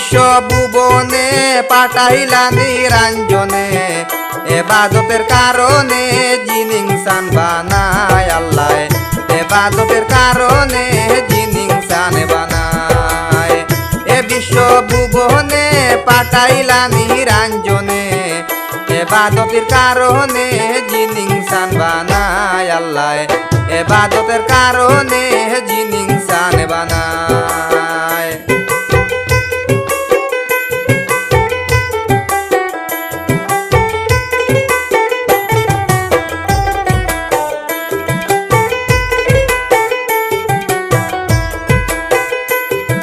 বিশ্ব ভুবনে পাঠাইলা নিরঞ্জনে এবাদতের কারণে জিনিংসান বানায় আল্লাহ। এবাদতের কারণে জিনিংসান বানায়। এ বিশ্ব ভুবনে পাঠাইলা নিরঞ্জনে এবাদতের কারণে জিনিংসান বানায় আল্লাহ। এবাদতের কারণে জিনিংসান বানায়।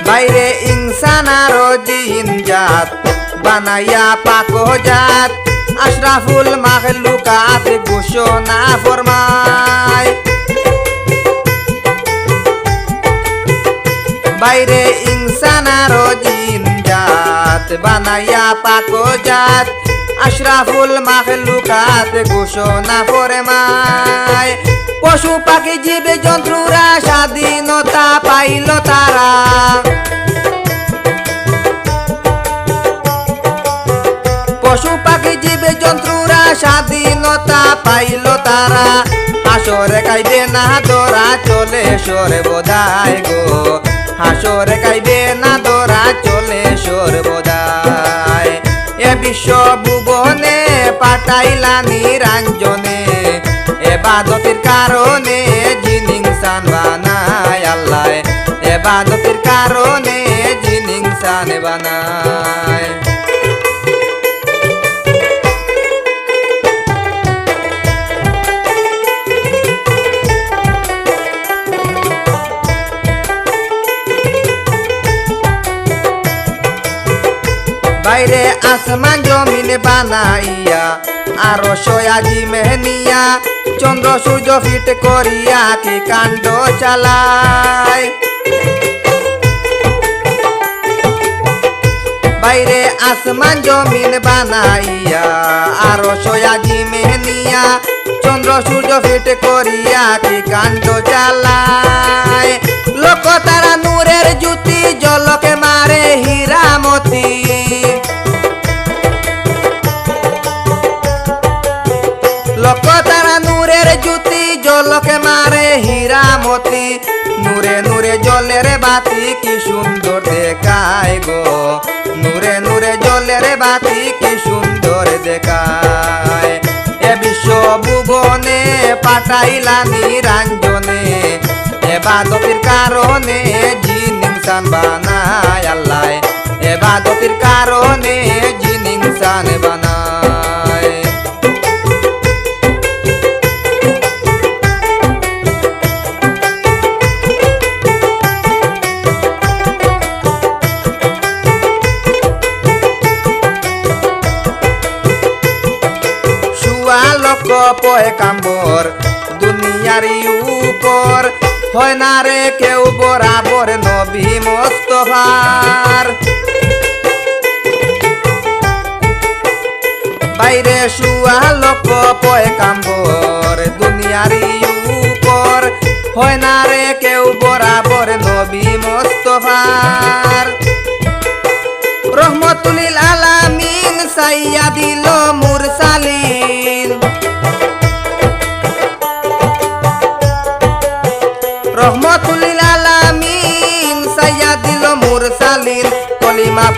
বাইরে ইনসান আরও জিন জাত, বানাইয়া পাক জাত। আশরাফুল মাখলুকাত ঘোষণা ফরমায়। বাইরে ইনসান আরও জিন জাত, বানাইয়া পাক জাত। আশরাফুল মাখলুকাত ঘোষণা ফরমায় পশু পাখি, জীবে জন্তুরা স্বাধীনতা পাইল তারা। পশু পাখি, জীবে জন্তুরা স্বাধীনতা পাইল তারা। হাসরে কাইবে না দোরা, চলে সরে বোধায় গো। হাসরে কাইবে না দোরা, চলে সর এ বিশ্ব ভুবনে পাঠাইলা নিরঞ্জনে এবাদতের কারণে বাইরে আসমান জমিন বানাইয়া, আরও সয়াজি মেহনিয়া চন্দ্র সূর্য ফিট করিয়া কি কাণ্ড চালায় বাইরে আসমান জমিন বানাইয়া, আরও সয়াজি মেহনিয়া চন্দ্র সূর্য ফিট করিয়া কি কাণ্ড চালায় লোক তারা নূরের জ্যোতি, জলকে মারে হীরামতি। হীরামতি নূরে নূরে জলের বাতি, কি সুন্দর দেখায় গো। নূরে নূরে জলের বাতি, কি সুন্দর দেখায়। এ বিশ্ব ভুবনে পাঠাইলা নিরঞ্জনে এবাদতির কারণে জিনিংসান বানায় আল্লাহ। এবাদতির কারণে জিনিংসান বানায়। পয় কাম্বর দুনিয়ার উপর। হয় না রে কেউ বরাবর নবী মোস্তফার। বাইরে সুয়ালক পয় কাম্বর দুনিয়ার উপর। হয় না রে কেউ বরাবর নবী মোস্তফার। রহমতুলিল আলামিন সাইয়া দিল মুরসালিন।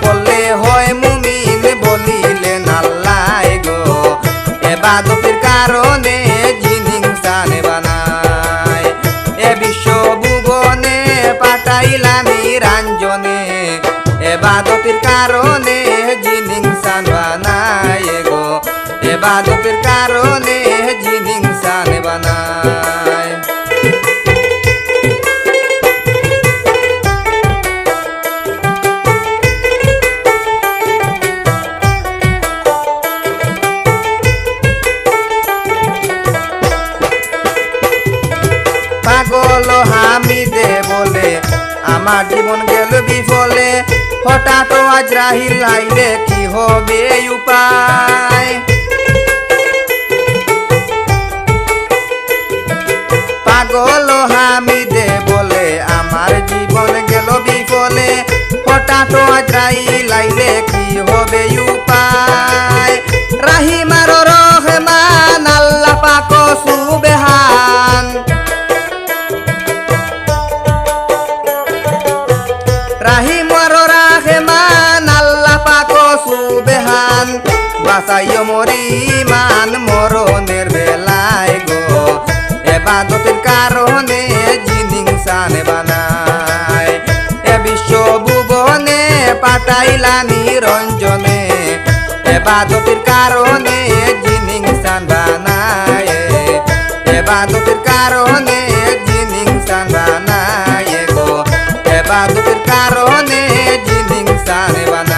পড়লে হয় মুমিন বলিলেন আল্লাহ গো। এবাদতের কারণে জিনিংসান বানায়। এ বিশ্ব ভুবনে পাঠাইলা নিরঞ্জনে এবাদতের কারণে জিনিংসান বানায় গো। এবাদতের কারণে জিনিংসান বানায়। আমার জীবন গেল বিফলে। হঠাৎ আজ রাহিল লাইলে কি হবে উপায়? পাগল হামিদে বলে আমার জীবন গেল বিফলে। হঠাৎ হঠাৎ আজরাইল আইলে কি হবে উপায়? রাহিমার তাইও মরি মান মরণের বেলায় গো। এবাদতের কারণে জিনিংসান বানায়। এ বিশ্ব ভুবনে পাটাইলা নিরঞ্জনে এবাদতের কারণে জিনিংসান বানায়। এবাদতের কারণে জিনিংসান বানায় গো। এবাদতের কারণে জিনিংসান বানায়।